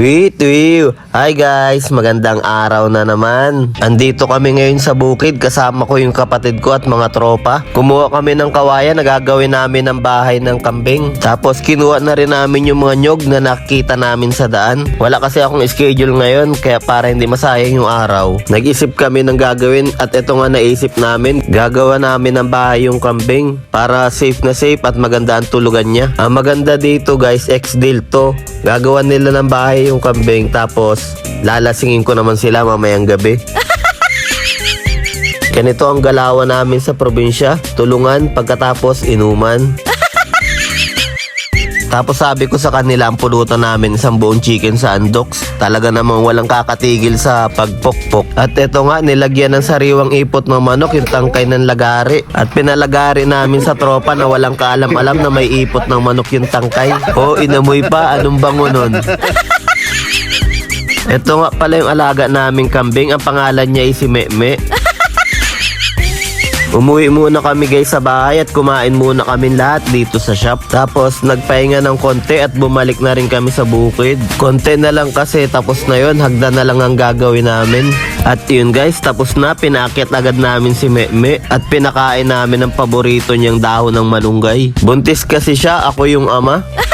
Wait, wait. Hi guys, magandang araw na naman. Andito kami ngayon sa bukid kasama ko yung kapatid ko at mga tropa. Kumuha kami ng kawayan na gagawin namin ng bahay ng kambing. Tapos kinuha na rin namin yung mga nyog na nakita namin sa daan. Wala kasi akong schedule ngayon kaya para hindi masayang yung araw. Nag-isip kami ng gagawin at ito nga naisip namin. Gagawa namin ng bahay yung kambing para safe na safe at maganda ang tulugan niya. Ang maganda dito guys, ex-deal to. Gagawa nila ng bahay yung kambing tapos lalasingin ko naman sila mamayang gabi. Ganito ang galawan namin sa probinsya. Tulungan pagkatapos inuman. Tapos sabi ko sa kanila ang pulutan namin isang buong chicken sandbox. Talaga namang walang kakatigil sa pagpokpok. At eto nga, nilagyan ng sariwang ipot ng manok yung tangkay ng lagari. At pinalagari namin sa tropa na walang kaalam-alam na may ipot ng manok yung tangkay. O inamoy pa, anong bango nun? Ito nga pala yung alaga naming kambing. Ang pangalan niya ay si Meme. Umuwi muna kami guys sa bahay at kumain muna kami lahat dito sa shop. Tapos nagpahinga ng konti at bumalik na rin kami sa bukid. Konti na lang kasi tapos na yon hagda na lang ang gagawin namin. At yun guys, tapos na pinakit agad namin si Meme at pinakain namin ang paborito niyang dahon ng malunggay. Buntis kasi siya, ako yung ama.